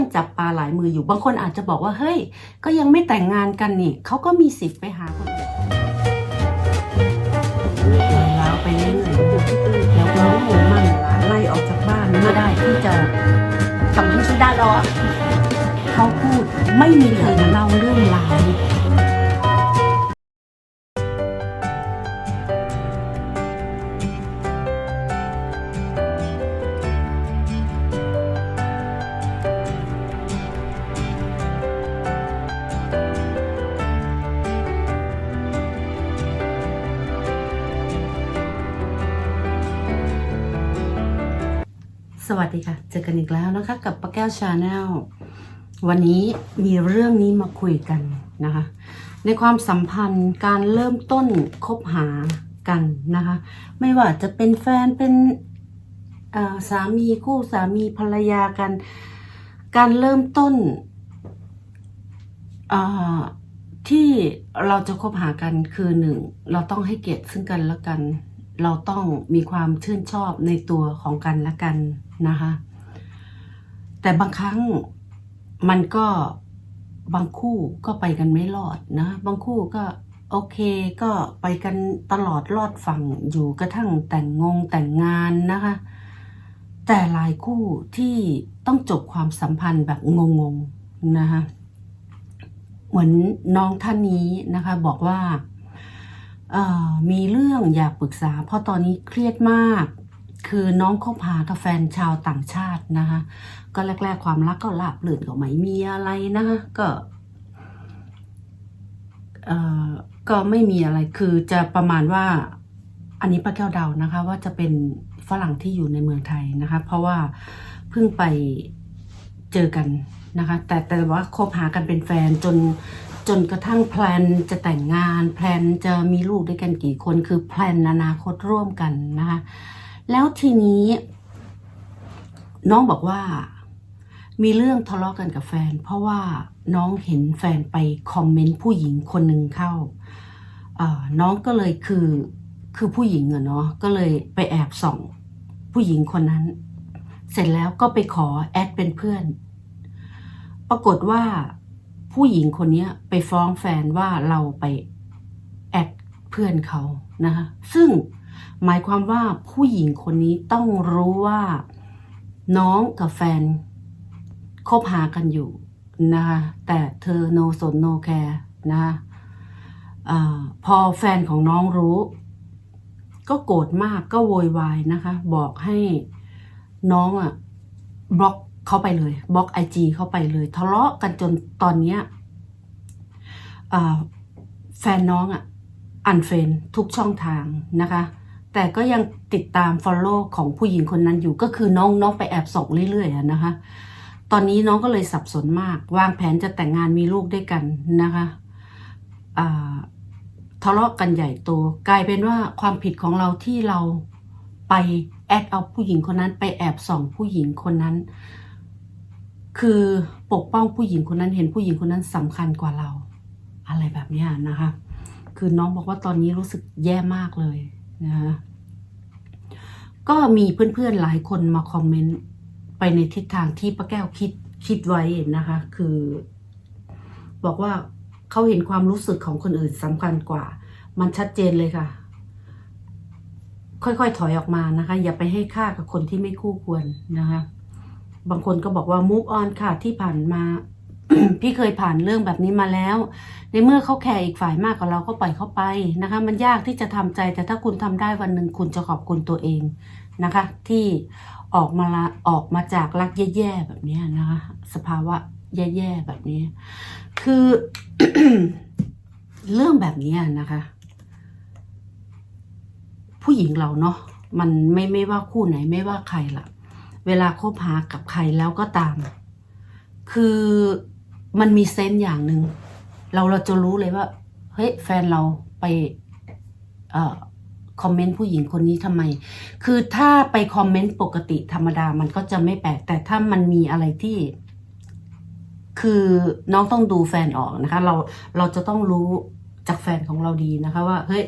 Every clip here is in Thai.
ยังจับปลาหลายมืออยู่ บางคนอาจจะบอกว่าเฮ้ย ก็ยังไม่แต่งงานกันนี่เขาก็มีสิทธิ์ไปหาคนอื่นแล้วไปเรื่อยๆแล้วน้องหนูมั่นไล่ออกจากบ้านไม่ได้ที่จะทำให้ชุดได้รอเขาพูดไม่มีใครเล่าเรื่องราว สวัสดีค่ะ เจอกันอีกแล้วนะคะ กับป้าแก้วชาแนลวันนี้มีเรื่องนี้มาคุยกันนะคะ ในความสัมพันธ์การเริ่มต้นคบหากันนะคะ ไม่ว่าจะเป็นแฟนเป็นสามีคู่สามีภรรยากัน การเริ่มต้นที่เราจะคบหากันคือหนึ่งเราต้องให้เกียรติซึ่งกันและกัน เราต้องมีความชื่นชอบในตัวของกันและกันนะคะ แต่บางครั้งมันก็บางคู่ก็ไปกันไม่รอดนะ บางคู่ก็โอเคก็ไปกันตลอดรอดฝั่งอยู่กระทั่งแต่งงงแต่งงานนะคะ แต่หลายคู่ที่ต้องจบความสัมพันธ์แบบงงๆนะคะเหมือนน้องท่านนี้นะคะบอกว่า มีเรื่องอยากปรึกษา เพราะตอนนี้เครียดมาก คือน้องคบหากับแฟนชาวต่างชาตินะคะก็แรก ๆ ความรักก็ลาบลื่นก็ไม่มีอะไรนะคะก็เอ่อก็ไม่มีอะไรคือจะประมาณว่าอันนี้ป้าแก้วเดานะคะ ว่าจะเป็นฝรั่งที่อยู่ในเมืองไทยนะคะ เพราะว่าเพิ่งไปเจอกันนะคะ แต่แต่ว่าคบหากันเป็นแฟนจน จนกระทั่งแพลนจะแต่งงานแพลนจะมีลูกด้วยกันกี่คนคือแพลนอนาคตร่วมกันนะคะแล้วทีนี้ น้องบอกว่า มีเรื่องทะเลาะกันกับแฟน เพราะว่าน้องเห็นแฟนไปคอมเมนต์ผู้หญิงคนหนึ่งเข้าน้องก็เลยคือคือผู้หญิงอะเนาะก็เลยไปแอบส่องผู้หญิงคนนั้น เสร็จแล้วก็ไปขอแอดเป็นเพื่อน ปรากฏว่า ผู้หญิงคนนี้ไปฟ้องแฟนว่าเราไปแอดเพื่อนเขานะคะซึ่งหมายความว่าผู้หญิงคนนี้ต้องรู้ว่า น้องกับแฟนคบหากันอยู่นะคะแต่เธอโนสนโนแคร์นะคะอพอแฟนของน้องรู้ ก็โกรธมากก็โวยวายนะคะ บอกให้น้องอะบล็อก เขาไปเลยบล็อกไอจีเข้าไปเลย ทะเลาะกันจนตอนเนี้ยแฟนน้องอะอันเฟนทุกช่องทางนะคะ แต่ก็ยังติดตาม Follow ของผู้หญิงคนนั้นอยู่ก็คือน้องน้องไปแอบส่องเรื่อยๆนะคะ ตอนนี้น้องก็เลยสับสนมาก วางแผนจะแต่งงานมีลูกด้วยกันนะคะทะเลาะกันใหญ่โตกลายเป็นว่าความผิดของเราที่เราไปแอดเอาผู้หญิงคนนั้นไปแอบส่องผู้หญิงคนนั้น คือปกป้องผู้หญิงคนนั้นเห็นผู้หญิงคนนั้นสำคัญกว่าเรา อะไรแบบเนี้นะคะ คือน้องบอกว่าตอนนี้รู้สึกแย่มากเลยนะคะก็มีเพื่อนๆหลายคนมาคอมเมนต์ไปในทิศทางที่ป้าแก้วคิดคิดไว้นะคะ คือ บอกว่าเขาเห็นความรู้สึกของคนอื่นสำคัญกว่า มันชัดเจนเลยค่ะ ค่อยๆถอยออกมานะคะ อย่าไปให้ค่ากับคนที่ไม่คู่ควรนะคะ บางคนก็บอกว่า move on ค่ะที่ผ่านมา พี่เคยผ่านเรื่องแบบนี้มาแล้ว ในเมื่อเขาแคร์อีกฝ่ายมากกว่าเราก็ปล่อยเขาไปนะคะ มันยากที่จะทำใจแต่ถ้าคุณทำได้วันหนึ่งคุณจะขอบคุณตัวเองนะคะ ที่ออกมาละออกมาจากรักแย่ๆแบบนี้นะคะ สภาวะแย่ๆแบบนี้ คือเรื่องแบบนี้นะคะ ผู้หญิงเราเนาะมันไม่ไม่ว่าคู่ไหนไม่ว่าใครล่ะ เวลาคบหากับใครแล้วก็ตาม คือมันมีเซนส์อย่างหนึ่งเราเราจะรู้เลยว่า เฮ้ยแฟนเราไปเอ่อคอมเมนต์ผู้หญิงคนนี้ทำไม คือถ้าไปคอมเมนต์ปกติธรรมดามันก็จะไม่แปลก แต่ถ้ามันมีอะไรที่ คือน้องต้องดูแฟนออกนะคะ เราเราจะต้องรู้จากแฟนของเราดีนะคะ ว่า เฮ้ย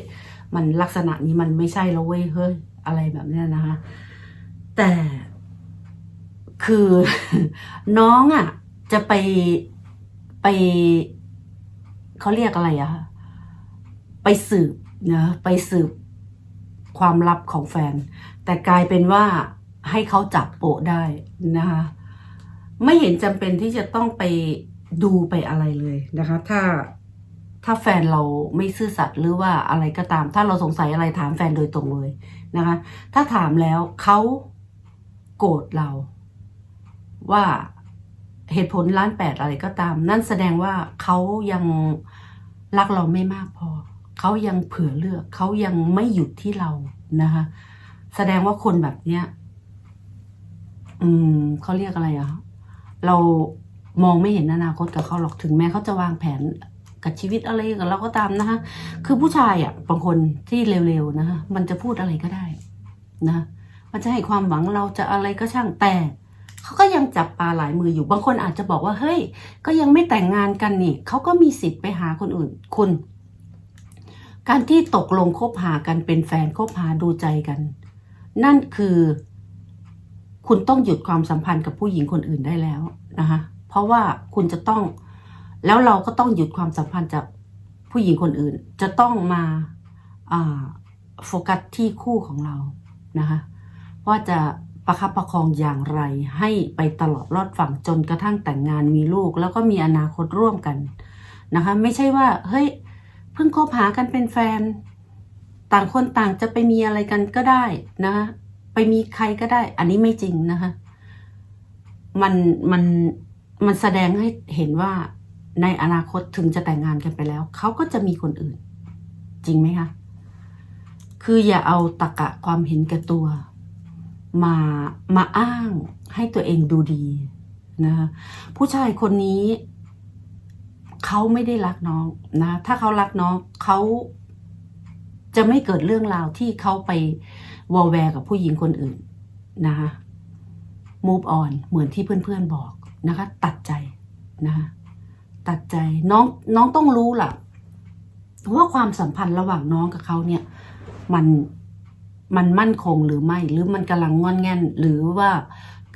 มันลักษณะนี้มันไม่ใช่แล้วเว้ย เฮ้ย อะไรแบบนี้นะคะ แต่ คือน้องอะ่ะ จะไปไปเขาเรียกอะไรอะคะไปสืบนะไปสืบความลับของแฟน แต่กลายเป็นว่าให้เขาจับโปะได้นะคะไม่เห็นจำเป็นที่จะต้องไปดูไปอะไรเลยนะคะ ถ้าถ้าแฟนเราไม่ซื่อสัตย์หรือว่าอะไรก็ตาม ถ้าเราสงสัยอะไรถามแฟนโดยตรงเลยนะคะ ถ้าถามแล้วเขาโกรธเรา ว่าเหตุผลล้านแปดอะไรก็ตาม นั่นแสดงว่าเขายังรักเราไม่มากพอ เขายังเผื่อเลือก เขายังไม่หยุดที่เรานะคะ แสดงว่าคนแบบเนี้ย อืมเขาเรียกอะไรอะเรามองไม่เห็นอนาคตกับเขาหรอกถึงแม้เขาจะวางแผนกับชีวิตอะไรกับเราก็ตามนะคะคือผู้ชายอะบางคนที่เร็วๆนะคะมันจะพูดอะไรก็ได้นะมันจะให้ความหวังเราจะอะไรก็ช่างแต่ เขาก็ยังจับปลาหลายมืออยู่บางคนอาจจะบอกว่าเฮ้ย ก็ยังไม่แต่งงานกันนี่เขาก็มีสิทธิ์ไปหาคนอื่นคุณ การที่ตกลงคบหากันเป็นแฟนคบหาดูใจกัน นั่นคือ คุณต้องหยุดความสัมพันธ์กับผู้หญิงคนอื่นได้แล้วนะคะเพราะว่าคุณจะต้อง แล้วเราก็ต้องหยุดความสัมพันธ์จากผู้หญิงคนอื่น จะต้องมาอ่าโฟกัสที่คู่ของเรานะคะว่าจะ ประคับประคองอย่างไร ให้ไปตลอดรอดฝั่งจนกระทั่งแต่งงานมีลูก แล้วก็มีอนาคตร่วมกันนะคะ ไม่ใช่ว่าเฮ้ยเพิ่งคบหากันเป็นแฟน ต่างคนต่างจะไปมีอะไรกันก็ได้นะคะไปมีใครก็ได้ อันนี้ไม่จริงนะคะมันมันมันแสดงให้เห็นว่าในอนาคตถึงจะแต่งงานกันไปแล้ว เขาก็จะมีคนอื่น จริงไหมคะ คืออย่าเอาตะกะความเห็นแก่ตัว มามาอ้างให้ตัวเองดูดีนะคะผู้ชายคนนี้เขาไม่ได้รักน้องนะ ถ้าเขารักน้องเขาจะไม่เกิดเรื่องราวที่เขาไปวอลแวร์กับผู้หญิงคนอื่นนะคะ move on เหมือนที่เพื่อนๆบอกนะคะ ตัดใจนะคะตัดใจน้องน้องต้องรู้ล่ะว่าความสัมพันธ์ระหว่างน้องกับเขาเนี่ย มัน มันมั่นคงหรือไม่ หรือมันกำลังงอนแง่น หรือว่า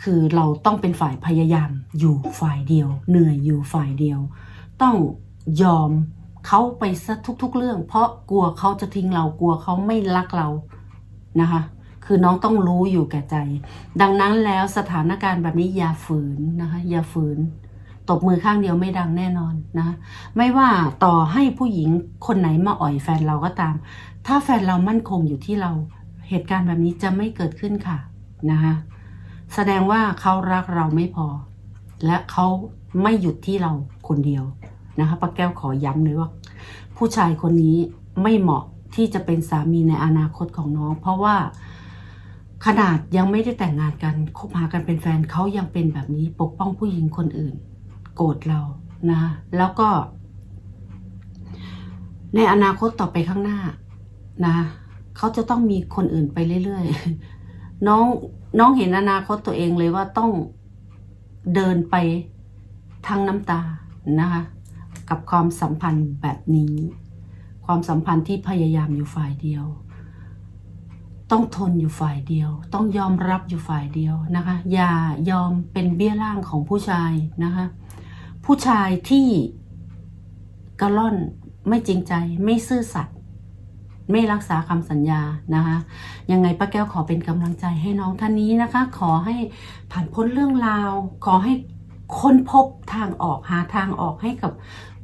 คือเราต้องเป็นฝ่ายพยายามอยู่ฝ่ายเดียว เหนื่อยอยู่ฝ่ายเดียว ต้องยอมเขาไปซะทุก ๆ เรื่อง เพราะกลัวเขาจะทิ้งเรากลัวเขาไม่รักเรานะคะ คือน้องต้องรู้อยู่แก่ใจ ดังนั้นแล้วสถานการณ์แบบนี้อย่าฝืนนะคะอย่าฝืนตบมือข้างเดียวไม่ดังแน่นอนนะะไม่ว่าต่อให้ผู้หญิงคนไหนมาอ่อยแฟนเราก็ตาม ถ้าแฟนเรามั่นคงอยู่ที่เรา เหตุการณ์แบบนี้จะไม่เกิดขึ้นค่ะนะคะแสดงว่าเขารักเราไม่พอ และเขาไม่หยุดที่เราคนเดียวนะคะป้าแก้วขอย้ำเลยว่า ผู้ชายคนนี้ไม่เหมาะที่จะเป็นสามีในอนาคตของน้อง เพราะว่าขนาดยังไม่ได้แต่งงานกันคบหากันเป็นแฟนเขายังเป็นแบบนี้ปกป้องผู้หญิงคนอื่น โกรธเรานะคะแล้วก็ ในอนาคตต่อไปข้างหน้านะ เขาจะต้องมีคนอื่นไปเรื่อยๆ น้องน้องเห็นอนาคตตัวเองเลยว่าต้องเดินไปทางน้ำตานะคะกับความสัมพันธ์แบบนี้ ความสัมพันธ์ที่พยายามอยู่ฝ่ายเดียว ต้องทนอยู่ฝ่ายเดียว ต้องยอมรับอยู่ฝ่ายเดียวนะคะ อย่ายอมเป็นเบี้ยล่างของผู้ชายนะคะ ผู้ชายที่กระล่อนไม่จริงใจไม่ซื่อสัตย์ ไม่รักษาคำสัญญานะคะ ยังไงป้าแก้วขอเป็นกำลังใจให้น้องท่านนี้นะคะ ขอให้ผ่านพ้นเรื่องราว ขอให้ค้นพบทางออกหาทางออกให้กับ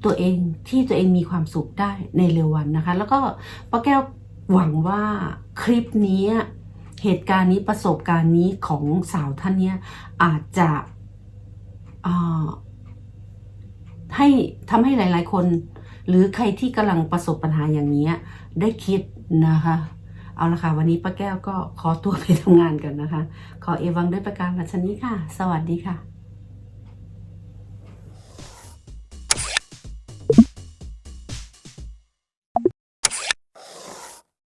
ตัวเองที่ตัวเองมีความสุขได้ในเร็ววันนะคะ แล้วก็ป้าแก้วหวังว่าคลิปนี้เหตุการณ์นี้ประสบการณ์นี้ของสาวท่านเนี้ยอาจจะให้ทำให้หลาย ๆ คน หรือใครที่กำลังประสบปัญหาอย่างนี้ได้คิดนะคะ เอาละค่ะ วันนี้ป้าแก้วก็ขอตัวไปทำงานกันนะคะ ขอเอวังด้วยประการราชนี้ค่ะ สวัสดีค่ะ